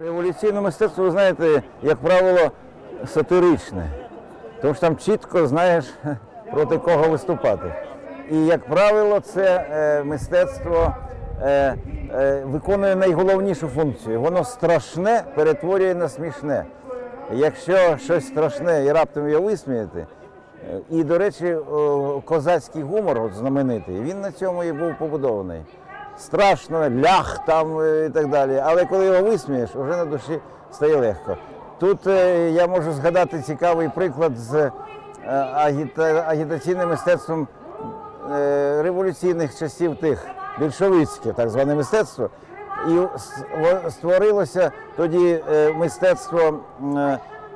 Революційне мистецтво, ви знаєте, як правило, сатиричне. Тому що там чітко знаєш, проти кого виступати. І, як правило, це е, мистецтво е, е, виконує найголовнішу функцію. Воно страшне перетворює на смішне. Якщо щось страшне і раптом його висміяти, е, і, до речі, козацький гумор, знаменитий, він на цьому і був побудований. Страшно, лях там е, і так далі. Але коли його висмієш, вже на душі стає легко. Тут е, я можу згадати цікавий приклад з е, агіта- агітаційним мистецтвом революційних часів тих більшовицьке, так зване мистецтво. І створилося тоді мистецтво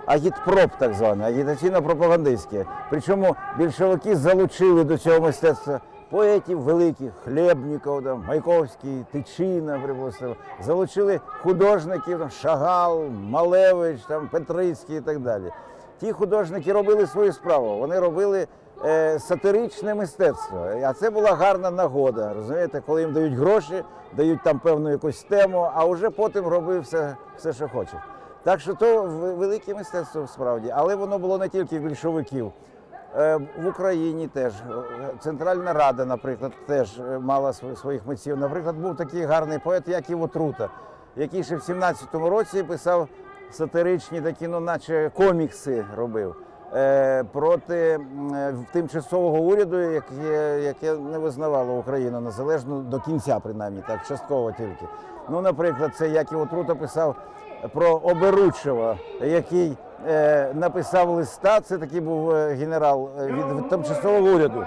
агітпроп, так зване, агітаційно-пропагандистське. Причому більшовики залучили до цього мистецтва поетів великих, Хлєбніков, там, Майковський, Тичина, припустимо. Залучили художників там, Шагал, Малевич, там, Петрицький і так далі. Ті художники робили свою справу. Вони робили е, сатиричне мистецтво. А це була гарна нагода. Розумієте, коли їм дають гроші, дають там певну якусь тему, а вже потім роби все, все що хоче. Так що то велике мистецтво справді, але воно було не тільки більшовиків. Е, В Україні теж Е, Центральна Рада, наприклад, теж е, мала своїх митців. Наприклад, був такий гарний поет, як Іво Трута, який ще в 17-му році писав сатиричні такі, ну наче комікси робив проти тимчасового уряду, яке не визнавало Україну незалежну до кінця, принаймні, так частково тільки. Ну, наприклад, це як Іво Трута писав про Оберучева, який е, написав листа. Це такий був е, генерал е, від, тимчасового уряду.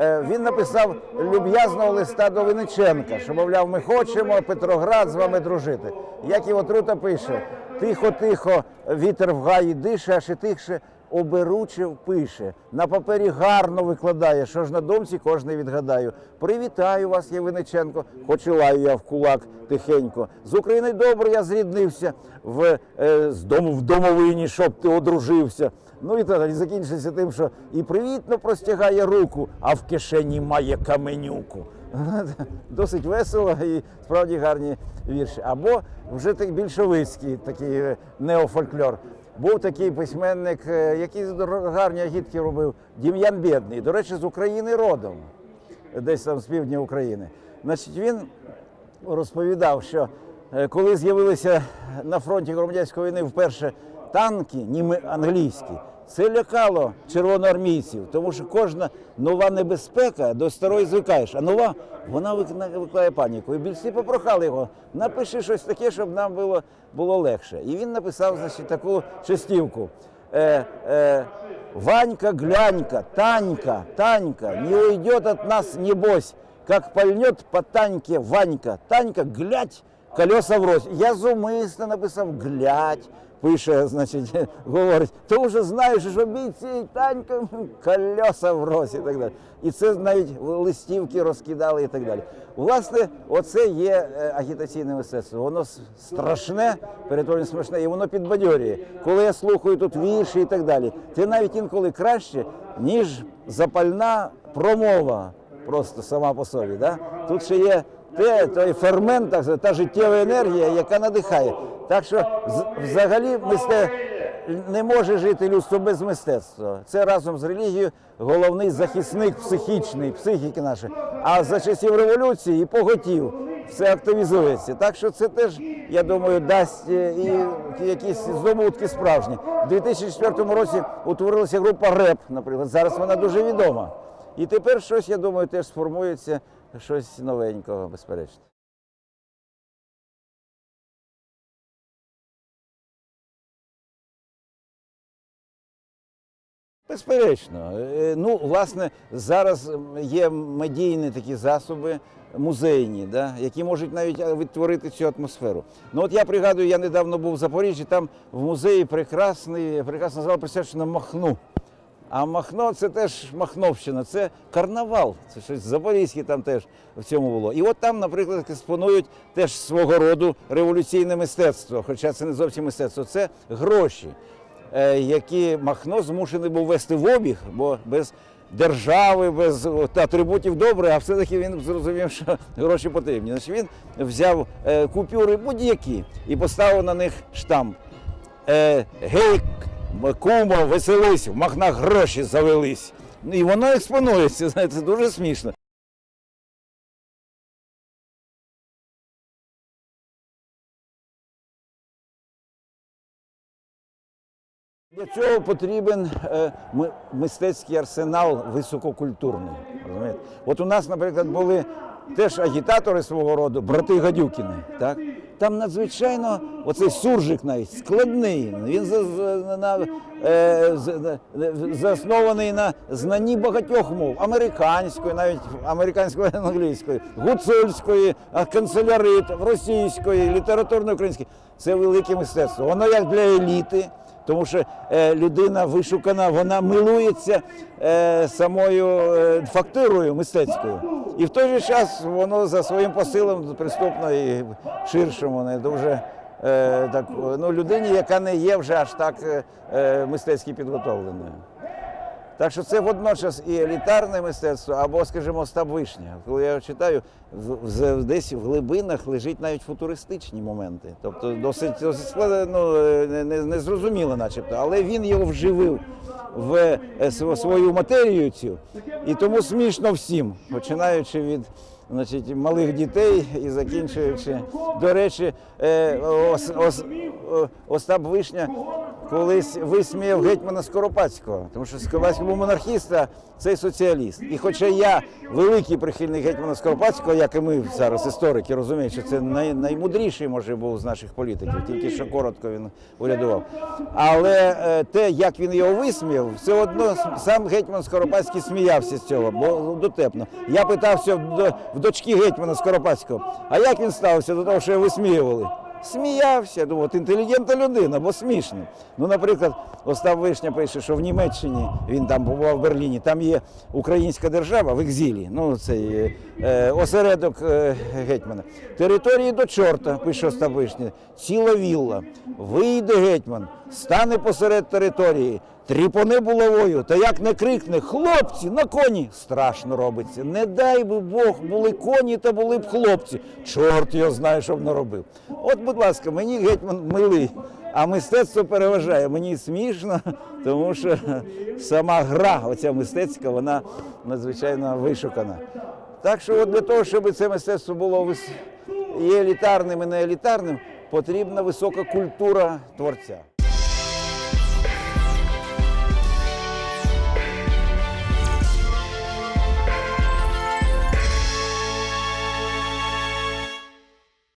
Е, він написав люб'язного листа до Винниченка, що, мовляв, ми хочемо Петроград з вами дружити. Як його Трута пише: тихо, тихо, вітер в гаї дише, аж і тихше. Оберучев пише, на папері гарно викладає, що ж на думці кожний відгадаю. Привітаю вас, Євиниченко, хоч і лаю я в кулак тихенько. З Україною добре я зріднився в, е, з дому в домовині, щоб ти одружився. Ну і так далі закінчиться тим, що і привітно простягає руку, а в кишені має каменюку. Досить весело і справді гарні вірші. Або вже так більшовицький такий е, неофольклор. Був такий письменник, е, який гарні агітки робив, Дім'ян Бєдний. До речі, з України родом, десь там з півдня України. Значить, він розповідав, що е, коли з'явилися на фронті громадянської війни вперше танки, німи англійські, це лякало червоноармійців, тому що кожна нова небезпека до старої звикаєш, а нова вона вик- викликає паніку. І більці попрохали його, напиши щось таке, щоб нам було, було легше. І він написав значить, таку частівку. Е, е, Ванька, глянька, Танька, Танька, не уйдет от нас небось, как пальнет по таньке Ванька. Танька, глядь, колеса врозь. Я зумисно написав глядь, пише, значить, говорить, тому що знаєш, що бійці Танька колеса врозь і так далі. І це навіть листівки розкидали і так далі. Власне, оце є е, агітаційне мистецтво. Воно страшне, перетворює смішне, і воно підбадьорює. Коли я слухаю тут вірші і так далі, це навіть інколи краще, ніж запальна промова просто сама по собі. Да? Тут ще є те, той фермент, так сказати, та життєва енергія, яка надихає. Так що взагалі мисте... не може жити людство без мистецтва. Це разом з релігією головний захисник психічний, психіки нашої. А за часів революції і поготів все активізується. Так що це теж, я думаю, дасть е, і якісь здобутки справжні. У 2004 році утворилася група РЕП, наприклад. Зараз вона дуже відома. І тепер щось, я думаю, теж сформується щось новенького, безперечно. Безперечно. Е, Ну, власне, зараз є медійні такі засоби, музейні, да, які можуть навіть відтворити цю атмосферу. Ну от я пригадую, я недавно був в Запоріжжі, там в музеї прекрасний, прекрасна зала присвячена Махну. А Махно це теж Махновщина, це карнавал. Це щось запорізьке там теж в цьому було. І от там, наприклад, експонують теж свого роду революційне мистецтво, хоча це не зовсім мистецтво, це гроші, е, які Махно змушений був вести в обіг, бо без держави, без атрибутів добре, а все-таки він зрозумів, що гроші потрібні. Значить, він взяв е, купюри будь-які і поставив на них штамп. Е, Гей, веселись, в махнах гроші завелись. І воно експонується, знаєте, дуже смішно. Для цього потрібен е, мистецький арсенал висококультурний. Розумієте? От у нас, наприклад, були теж агітатори свого роду, брати Гадюкіни. Так? Там надзвичайно оцей суржик навіть складний. Він за, за- на, е, заснований на знанні багатьох мов американської, навіть американської англійської, гуцульської, канцелярит, російської, літературної української. Це велике мистецтво. Воно як для еліти. Тому що е, людина вишукана, вона милується е, самою е, фактурою мистецькою. І в той же час воно за своїм посилом приступно і ширшому, не дуже е, так, ну, людині, яка не є вже аж так е, е, мистецьки підготовленою. Так що це водночас і елітарне мистецтво, або, скажімо, Остап Вишня. Коли я його читаю, десь в глибинах лежить навіть футуристичні моменти. Тобто досить, досить ну, е, не, не, незрозуміло начебто, але він його вживив в е, свою матерію цю. І тому смішно всім, починаючи від значить, малих дітей і закінчуючи. До речі, е, Ос- Ос- Остап Вишня колись висміяв гетьмана Скоропадського, тому що Скоропадський був монархіст, а цей соціаліст. І хоча я великий прихильник гетьмана Скоропадського, як і ми зараз історики, розуміють, що це най, наймудріший може був з наших політиків, тільки що коротко він урядував. Але е, те, як він його висміяв, все одно сам гетьман Скоропадський сміявся з цього, бо дотепно. Я питався в дочки гетьмана Скоропадського, а як він ставився до того, що його висміювали? Сміявся, думав, от інтелігентна людина, бо смішно. Ну, наприклад, Остап Вишня пише, що в Німеччині він там побував в Берліні, там є українська держава в екзілі, ну цей е, осередок е, гетьмана. Території до чорта, пише Остап Вишня, ціла вілла. Вийде гетьман, стане посеред території, тріпоне булавою, та як не крикне, хлопці на коні, страшно робиться. Не дай би Бог, були коні, та були б хлопці. Чорт його знає, що б наробив. От, будь ласка, мені гетьман милий, а мистецтво переважає. Мені смішно, тому що сама гра, оця мистецька, вона надзвичайно вишукана. Так що от для того, щоб це мистецтво було і елітарним, і не елітарним, потрібна висока культура творця.